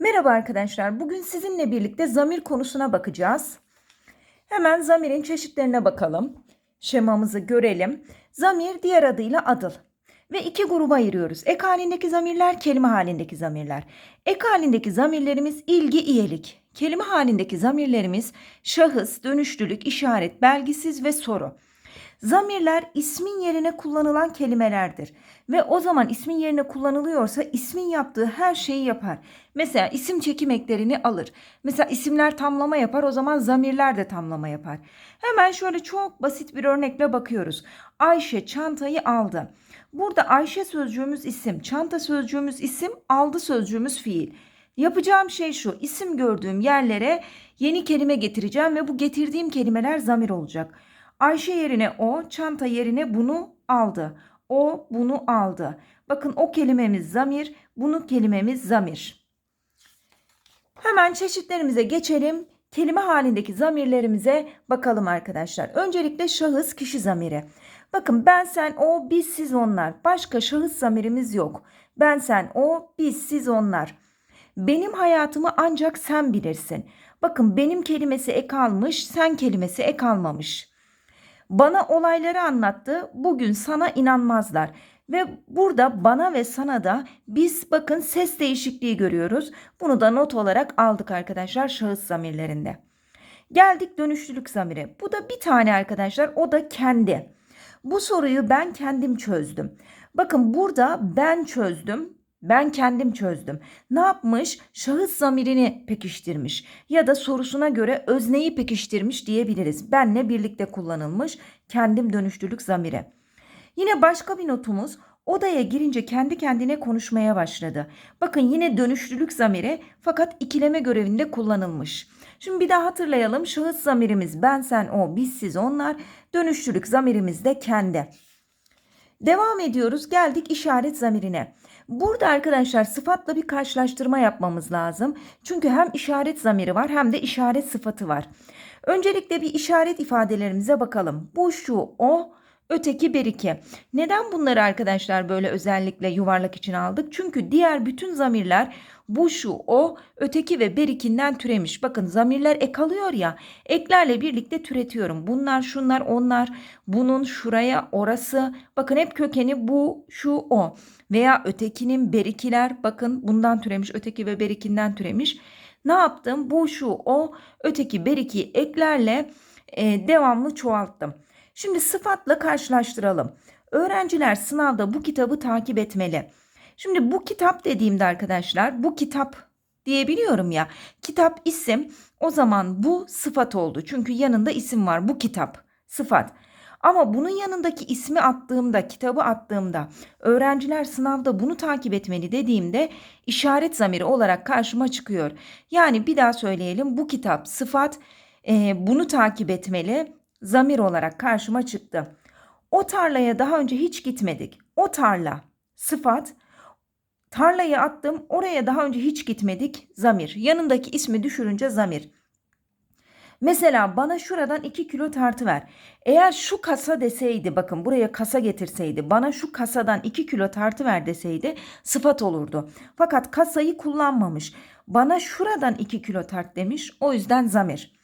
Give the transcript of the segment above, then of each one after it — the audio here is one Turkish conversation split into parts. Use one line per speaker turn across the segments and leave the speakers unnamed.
Merhaba arkadaşlar. Bugün sizinle birlikte zamir konusuna bakacağız. Hemen zamirin çeşitlerine bakalım. Şemamızı görelim. Zamir diğer adıyla adıl. Ve iki gruba ayırıyoruz. Ek halindeki zamirler, kelime halindeki zamirler. Ek halindeki zamirlerimiz ilgi, iyelik. Kelime halindeki zamirlerimiz şahıs, dönüşlülük, işaret, belgisiz ve soru. Zamirler ismin yerine kullanılan kelimelerdir. Ve o zaman ismin yerine kullanılıyorsa ismin yaptığı her şeyi yapar. Mesela isim çekim eklerini alır. Mesela isimler tamlama yapar o zaman zamirler de tamlama yapar. Hemen şöyle çok basit bir örnekle bakıyoruz. Ayşe çantayı aldı. Burada Ayşe sözcüğümüz isim, çanta sözcüğümüz isim, aldı sözcüğümüz fiil. Yapacağım şey şu. isim gördüğüm yerlere yeni kelime getireceğim ve bu getirdiğim kelimeler zamir olacak. Ayşe yerine o, çanta yerine bunu aldı. O bunu aldı. Bakın o kelimemiz zamir, bunu kelimemiz zamir. Hemen çeşitlerimize geçelim. Kelime halindeki zamirlerimize bakalım arkadaşlar. Öncelikle şahıs kişi zamiri. Bakın ben sen o biz siz onlar. Başka şahıs zamirimiz yok. Ben sen o biz siz onlar. Benim hayatımı ancak sen bilirsin. Bakın benim kelimesi ek almış, sen kelimesi ek almamış. Bana olayları anlattı. Bugün sana inanmazlar. Ve burada bana ve sana da biz bakın ses değişikliği görüyoruz. Bunu da not olarak aldık arkadaşlar şahıs zamirlerinde. Geldik dönüşlülük zamiri. Bu da bir tane arkadaşlar o da kendi. Bu soruyu ben kendim çözdüm. Bakın burada ben çözdüm. Ben kendim çözdüm. Ne yapmış? Şahıs zamirini pekiştirmiş ya da sorusuna göre özneyi pekiştirmiş diyebiliriz. Benle birlikte kullanılmış kendim dönüştürlük zamiri. Yine başka bir notumuz odaya girince kendi kendine konuşmaya başladı. Bakın yine dönüşlülük zamiri fakat ikileme görevinde kullanılmış. Şimdi bir daha hatırlayalım. Şahıs zamirimiz ben, sen, o, biz, siz, onlar. Dönüşlülük zamirimiz de kendi. Devam ediyoruz. Geldik işaret zamirine. Burada arkadaşlar sıfatla bir karşılaştırma yapmamız lazım. Çünkü hem işaret zamiri var hem de işaret sıfatı var. Öncelikle bir işaret ifadelerimize bakalım. Bu, şu, o, öteki, beriki. Neden bunları arkadaşlar böyle özellikle yuvarlak için aldık? Çünkü diğer bütün zamirler bu, şu, o, öteki ve berikinden türemiş. Bakın zamirler ek alıyor ya. Eklerle birlikte türetiyorum. Bunlar, şunlar, onlar, bunun, şuraya, orası. Bakın hep kökeni bu, şu, o. Veya ötekinin berikiler. Bakın bundan türemiş. Öteki ve berikinden türemiş. Ne yaptım? Bu, şu, o, öteki, beriki eklerle e, devamlı çoğalttım. Şimdi sıfatla karşılaştıralım. Öğrenciler sınavda bu kitabı takip etmeli. Şimdi bu kitap dediğimde arkadaşlar bu kitap diyebiliyorum ya. Kitap isim o zaman bu sıfat oldu. Çünkü yanında isim var. Bu kitap sıfat. Ama bunun yanındaki ismi attığımda, kitabı attığımda, öğrenciler sınavda bunu takip etmeli dediğimde işaret zamiri olarak karşıma çıkıyor. Yani bir daha söyleyelim. Bu kitap sıfat, e, bunu takip etmeli zamir olarak karşıma çıktı. O tarlaya daha önce hiç gitmedik. O tarla sıfat. Tarlayı attım. Oraya daha önce hiç gitmedik. Zamir. Yanındaki ismi düşürünce zamir. Mesela bana şuradan 2 kilo tartı ver. Eğer şu kasa deseydi bakın buraya kasa getirseydi bana şu kasadan 2 kilo tartı ver deseydi sıfat olurdu. Fakat kasayı kullanmamış. Bana şuradan 2 kilo tart demiş o yüzden zamir.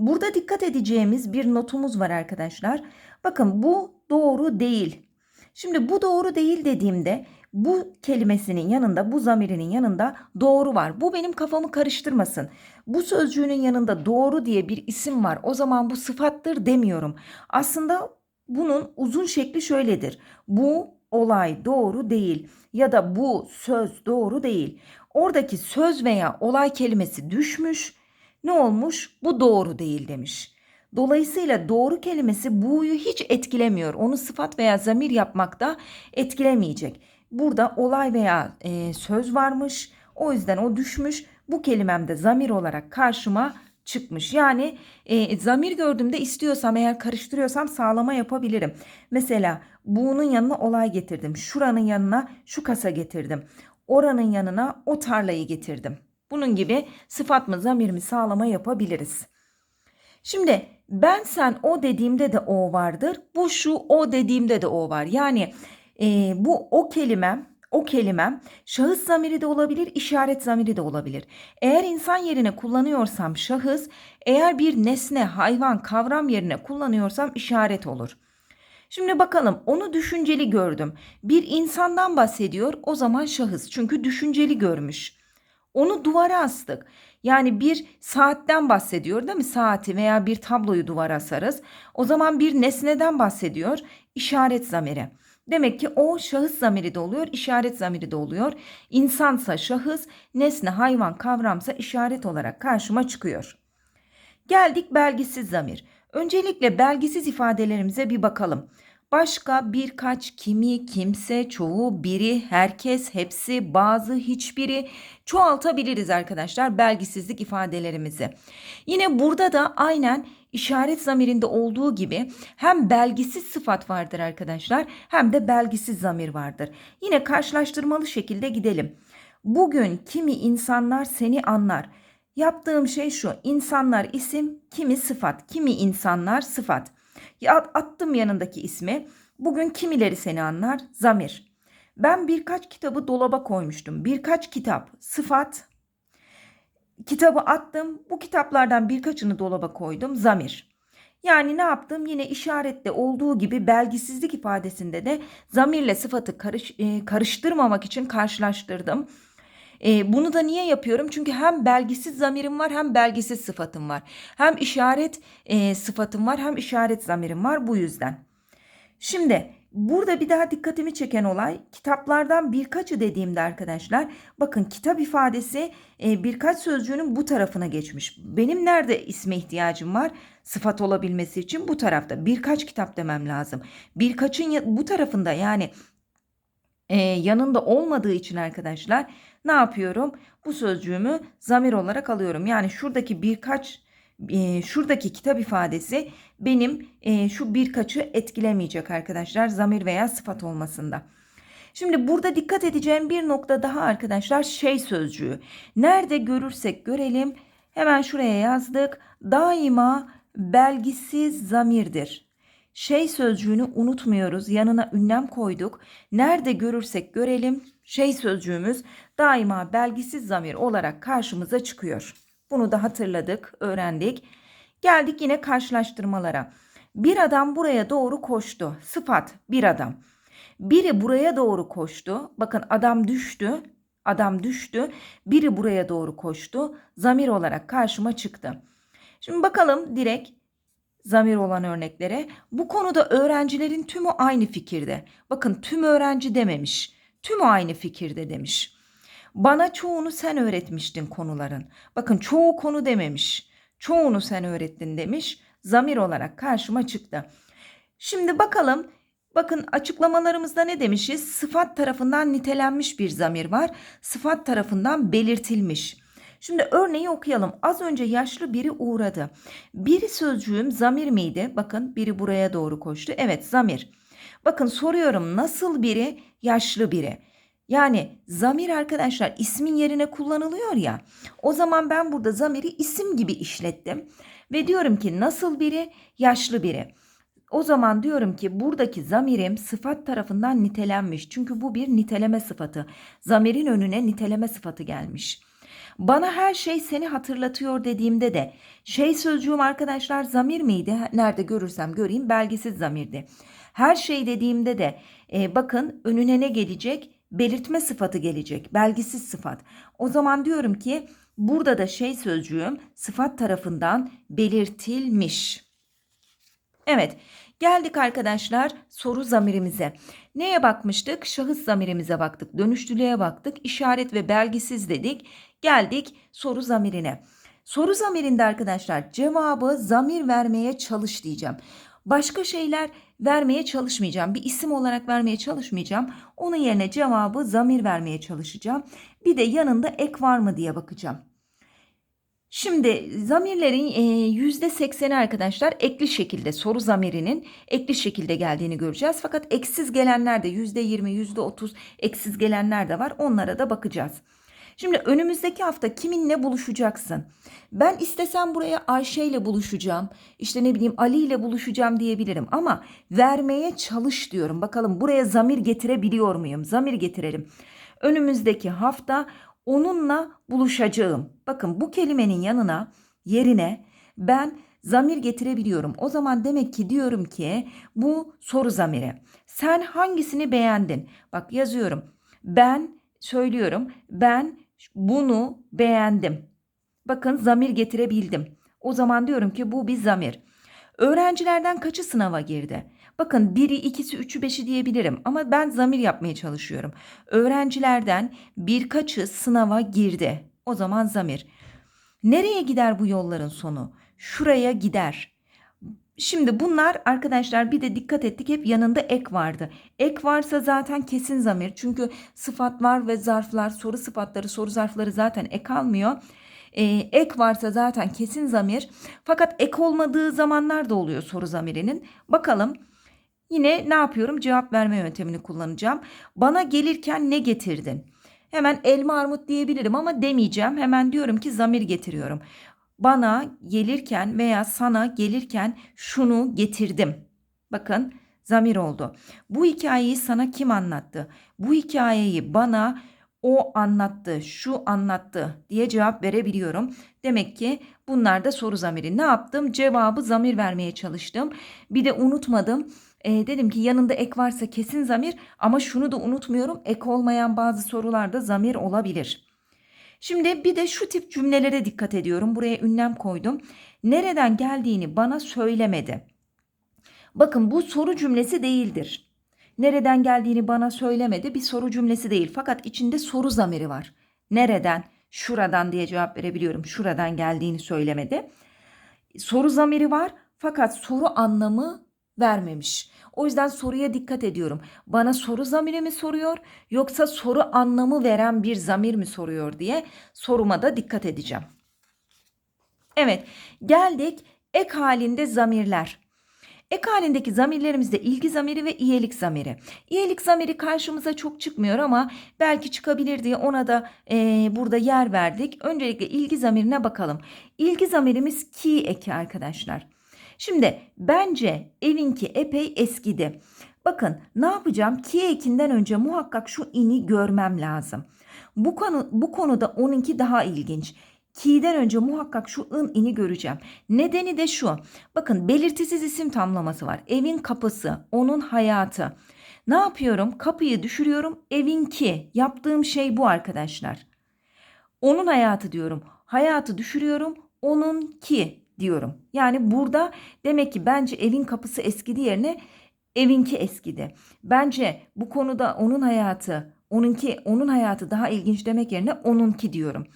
Burada dikkat edeceğimiz bir notumuz var arkadaşlar. Bakın bu doğru değil. Şimdi bu doğru değil dediğimde bu kelimesinin yanında, bu zamirinin yanında doğru var. Bu benim kafamı karıştırmasın. Bu sözcüğünün yanında doğru diye bir isim var. O zaman bu sıfattır demiyorum. Aslında bunun uzun şekli şöyledir. Bu olay doğru değil ya da bu söz doğru değil. Oradaki söz veya olay kelimesi düşmüş. Ne olmuş? Bu doğru değil demiş. Dolayısıyla doğru kelimesi bu'yu hiç etkilemiyor. Onu sıfat veya zamir yapmakta etkilemeyecek. Burada olay veya e, söz varmış. O yüzden o düşmüş. Bu kelimem de zamir olarak karşıma çıkmış. Yani e, zamir gördüğümde istiyorsam eğer karıştırıyorsam sağlama yapabilirim. Mesela bu'nun yanına olay getirdim. Şuranın yanına şu kasa getirdim. Oranın yanına o tarlayı getirdim. Bunun gibi sıfat mı zamir mi sağlama yapabiliriz. Şimdi ben sen o dediğimde de o vardır. Bu şu o dediğimde de o var. Yani e, bu o kelimem o kelimem şahıs zamiri de olabilir, işaret zamiri de olabilir. Eğer insan yerine kullanıyorsam şahıs, eğer bir nesne, hayvan, kavram yerine kullanıyorsam işaret olur. Şimdi bakalım onu düşünceli gördüm. Bir insandan bahsediyor o zaman şahıs çünkü düşünceli görmüş. Onu duvara astık. Yani bir saatten bahsediyor değil mi? Saati veya bir tabloyu duvara asarız. O zaman bir nesneden bahsediyor. işaret zamiri. Demek ki o şahıs zamiri de oluyor, işaret zamiri de oluyor. İnsansa şahıs, nesne, hayvan, kavramsa işaret olarak karşıma çıkıyor. Geldik belgisiz zamir. Öncelikle belgisiz ifadelerimize bir bakalım. Başka birkaç kimi, kimse, çoğu, biri, herkes, hepsi, bazı, hiçbiri çoğaltabiliriz arkadaşlar belgisizlik ifadelerimizi. Yine burada da aynen işaret zamirinde olduğu gibi hem belgisiz sıfat vardır arkadaşlar hem de belgisiz zamir vardır. Yine karşılaştırmalı şekilde gidelim. Bugün kimi insanlar seni anlar. Yaptığım şey şu. İnsanlar isim, kimi sıfat. Kimi insanlar sıfat. Ya attım yanındaki ismi. Bugün kimileri seni anlar? Zamir. Ben birkaç kitabı dolaba koymuştum. Birkaç kitap, sıfat. Kitabı attım. Bu kitaplardan birkaçını dolaba koydum. Zamir. Yani ne yaptım? Yine işarette olduğu gibi belgisizlik ifadesinde de zamirle sıfatı karış, e, karıştırmamak için karşılaştırdım. E, bunu da niye yapıyorum? Çünkü hem belgisiz zamirim var hem belgisiz sıfatım var. Hem işaret e, sıfatım var hem işaret zamirim var bu yüzden. Şimdi burada bir daha dikkatimi çeken olay kitaplardan birkaçı dediğimde arkadaşlar bakın kitap ifadesi e, birkaç sözcüğünün bu tarafına geçmiş. Benim nerede isme ihtiyacım var? Sıfat olabilmesi için bu tarafta birkaç kitap demem lazım. Birkaçın bu tarafında yani e, yanında olmadığı için arkadaşlar ne yapıyorum? Bu sözcüğümü zamir olarak alıyorum. Yani şuradaki birkaç e, şuradaki kitap ifadesi benim e, şu birkaçı etkilemeyecek arkadaşlar zamir veya sıfat olmasında. Şimdi burada dikkat edeceğim bir nokta daha arkadaşlar şey sözcüğü. Nerede görürsek görelim hemen şuraya yazdık. Daima belgisiz zamirdir. Şey sözcüğünü unutmuyoruz. Yanına ünlem koyduk. Nerede görürsek görelim şey sözcüğümüz daima belgisiz zamir olarak karşımıza çıkıyor. Bunu da hatırladık, öğrendik. Geldik yine karşılaştırmalara. Bir adam buraya doğru koştu. Sıfat bir adam. Biri buraya doğru koştu. Bakın adam düştü. Adam düştü. Biri buraya doğru koştu. Zamir olarak karşıma çıktı. Şimdi bakalım direkt zamir olan örneklere. Bu konuda öğrencilerin tümü aynı fikirde. Bakın tüm öğrenci dememiş. Tümü aynı fikirde demiş. Bana çoğunu sen öğretmiştin konuların. Bakın çoğu konu dememiş. Çoğunu sen öğrettin demiş. Zamir olarak karşıma çıktı. Şimdi bakalım Bakın açıklamalarımızda ne demişiz? Sıfat tarafından nitelenmiş bir zamir var. Sıfat tarafından belirtilmiş. Şimdi örneği okuyalım. Az önce yaşlı biri uğradı. Biri sözcüğüm zamir miydi? Bakın biri buraya doğru koştu. Evet zamir. Bakın soruyorum nasıl biri? Yaşlı biri. Yani zamir arkadaşlar ismin yerine kullanılıyor ya. O zaman ben burada zamiri isim gibi işlettim. Ve diyorum ki nasıl biri? Yaşlı biri. O zaman diyorum ki buradaki zamirim sıfat tarafından nitelenmiş. Çünkü bu bir niteleme sıfatı. Zamirin önüne niteleme sıfatı gelmiş. Bana her şey seni hatırlatıyor dediğimde de şey sözcüğüm arkadaşlar zamir miydi? Nerede görürsem göreyim belgesiz zamirdi. Her şey dediğimde de e, bakın önüne ne gelecek? Belirtme sıfatı gelecek. Belgisiz sıfat. O zaman diyorum ki burada da şey sözcüğüm sıfat tarafından belirtilmiş. Evet. Geldik arkadaşlar soru zamirimize. Neye bakmıştık? Şahıs zamirimize baktık. Dönüştülüğe baktık. İşaret ve belgisiz dedik. Geldik soru zamirine. Soru zamirinde arkadaşlar cevabı zamir vermeye çalış diyeceğim. Başka şeyler vermeye çalışmayacağım. Bir isim olarak vermeye çalışmayacağım. Onun yerine cevabı zamir vermeye çalışacağım. Bir de yanında ek var mı diye bakacağım. Şimdi zamirlerin yüzde sekseni arkadaşlar ekli şekilde soru zamirinin ekli şekilde geldiğini göreceğiz. Fakat eksiz gelenler de yüzde yirmi yüzde otuz eksiz gelenler de var onlara da bakacağız. Şimdi önümüzdeki hafta kiminle buluşacaksın? Ben istesem buraya Ayşe ile buluşacağım. İşte ne bileyim Ali ile buluşacağım diyebilirim ama vermeye çalış diyorum. Bakalım buraya zamir getirebiliyor muyum? Zamir getirelim. Önümüzdeki hafta onunla buluşacağım. Bakın bu kelimenin yanına yerine ben zamir getirebiliyorum. O zaman demek ki diyorum ki bu soru zamiri. Sen hangisini beğendin? Bak yazıyorum. Ben söylüyorum. Ben bunu beğendim. Bakın zamir getirebildim. O zaman diyorum ki bu bir zamir. Öğrencilerden kaçı sınava girdi? Bakın biri, ikisi, üçü, beşi diyebilirim ama ben zamir yapmaya çalışıyorum. Öğrencilerden birkaçı sınava girdi. O zaman zamir. Nereye gider bu yolların sonu? Şuraya gider. Şimdi bunlar arkadaşlar bir de dikkat ettik hep yanında ek vardı. Ek varsa zaten kesin zamir. Çünkü sıfatlar ve zarflar, soru sıfatları, soru zarfları zaten ek almıyor. Ee, ek varsa zaten kesin zamir. Fakat ek olmadığı zamanlar da oluyor soru zamirinin. Bakalım yine ne yapıyorum? Cevap verme yöntemini kullanacağım. Bana gelirken ne getirdin? Hemen elma armut diyebilirim ama demeyeceğim. Hemen diyorum ki zamir getiriyorum. Bana gelirken veya sana gelirken şunu getirdim. Bakın zamir oldu. Bu hikayeyi sana kim anlattı? Bu hikayeyi bana o anlattı, şu anlattı diye cevap verebiliyorum. Demek ki bunlar da soru zamiri. Ne yaptım? Cevabı zamir vermeye çalıştım. Bir de unutmadım. E, dedim ki yanında ek varsa kesin zamir ama şunu da unutmuyorum. Ek olmayan bazı sorularda zamir olabilir. Şimdi bir de şu tip cümlelere dikkat ediyorum. Buraya ünlem koydum. Nereden geldiğini bana söylemedi. Bakın bu soru cümlesi değildir. Nereden geldiğini bana söylemedi bir soru cümlesi değil. Fakat içinde soru zamiri var. Nereden? Şuradan diye cevap verebiliyorum. Şuradan geldiğini söylemedi. Soru zamiri var fakat soru anlamı vermemiş. O yüzden soruya dikkat ediyorum. Bana soru zamiri mi soruyor yoksa soru anlamı veren bir zamir mi soruyor diye soruma da dikkat edeceğim. Evet, geldik ek halinde zamirler. Ek halindeki zamirlerimizde ilgi zamiri ve iyelik zamiri. İyelik zamiri karşımıza çok çıkmıyor ama belki çıkabilir diye ona da e, burada yer verdik. Öncelikle ilgi zamirine bakalım. İlgi zamirimiz ki eki arkadaşlar. Şimdi bence evinki epey eskidi. Bakın ne yapacağım? Ki ekinden önce muhakkak şu ini görmem lazım. Bu konu bu konuda onunki daha ilginç. Ki'den önce muhakkak şu ın ini göreceğim. Nedeni de şu. Bakın belirtisiz isim tamlaması var. Evin kapısı, onun hayatı. Ne yapıyorum? Kapıyı düşürüyorum. Evin ki. Yaptığım şey bu arkadaşlar. Onun hayatı diyorum. Hayatı düşürüyorum. Onun ki diyorum. Yani burada demek ki bence evin kapısı eskidi yerine evinki eskidi. Bence bu konuda onun hayatı, onunki, onun hayatı daha ilginç demek yerine onunki diyorum.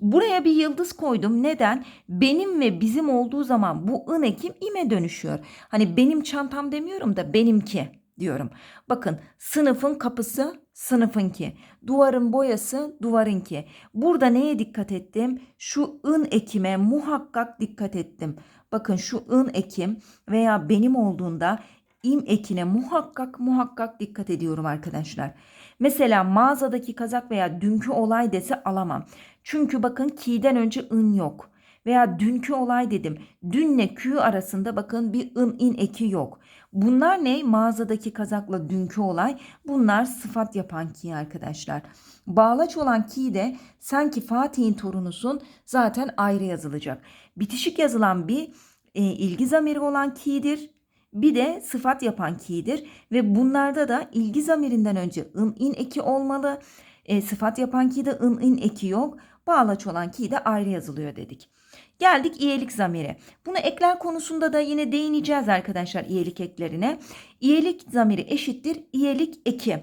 Buraya bir yıldız koydum. Neden? Benim ve bizim olduğu zaman bu ın ekim ime dönüşüyor. Hani benim çantam demiyorum da benimki diyorum. Bakın sınıfın kapısı sınıfınki. Duvarın boyası duvarınki. Burada neye dikkat ettim? Şu ın ekime muhakkak dikkat ettim. Bakın şu ın ekim veya benim olduğunda im ekine muhakkak muhakkak dikkat ediyorum arkadaşlar. Mesela mağazadaki kazak veya dünkü olay dese alamam. Çünkü bakın ki'den önce ın yok. Veya dünkü olay dedim. Dünle kü arasında bakın bir ın in eki yok. Bunlar ne? Mağazadaki kazakla dünkü olay. Bunlar sıfat yapan ki arkadaşlar. Bağlaç olan ki de sanki Fatih'in torunusun zaten ayrı yazılacak. Bitişik yazılan bir e, ilgi zamiri olan ki'dir. Bir de sıfat yapan ki'dir ve bunlarda da ilgi zamirinden önce ın in eki olmalı. E, sıfat yapan ki de ın in eki yok. Bağlaç olan ki de ayrı yazılıyor dedik. Geldik iyelik zamiri. Bunu ekler konusunda da yine değineceğiz arkadaşlar iyelik eklerine. İyelik zamiri eşittir iyelik eki.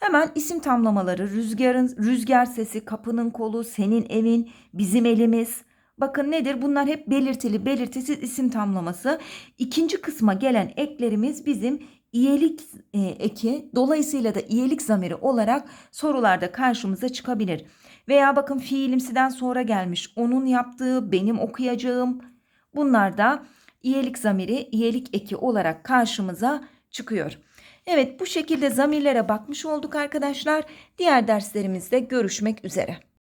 Hemen isim tamlamaları rüzgarın rüzgar sesi, kapının kolu, senin evin, bizim elimiz. Bakın nedir? Bunlar hep belirtili, belirtisiz isim tamlaması. İkinci kısma gelen eklerimiz bizim iyelik e, eki. Dolayısıyla da iyelik zamiri olarak sorularda karşımıza çıkabilir. Veya bakın fiilimsiden sonra gelmiş. Onun yaptığı, benim okuyacağım. Bunlar da iyelik zamiri, iyelik eki olarak karşımıza çıkıyor. Evet bu şekilde zamirlere bakmış olduk arkadaşlar. Diğer derslerimizde görüşmek üzere.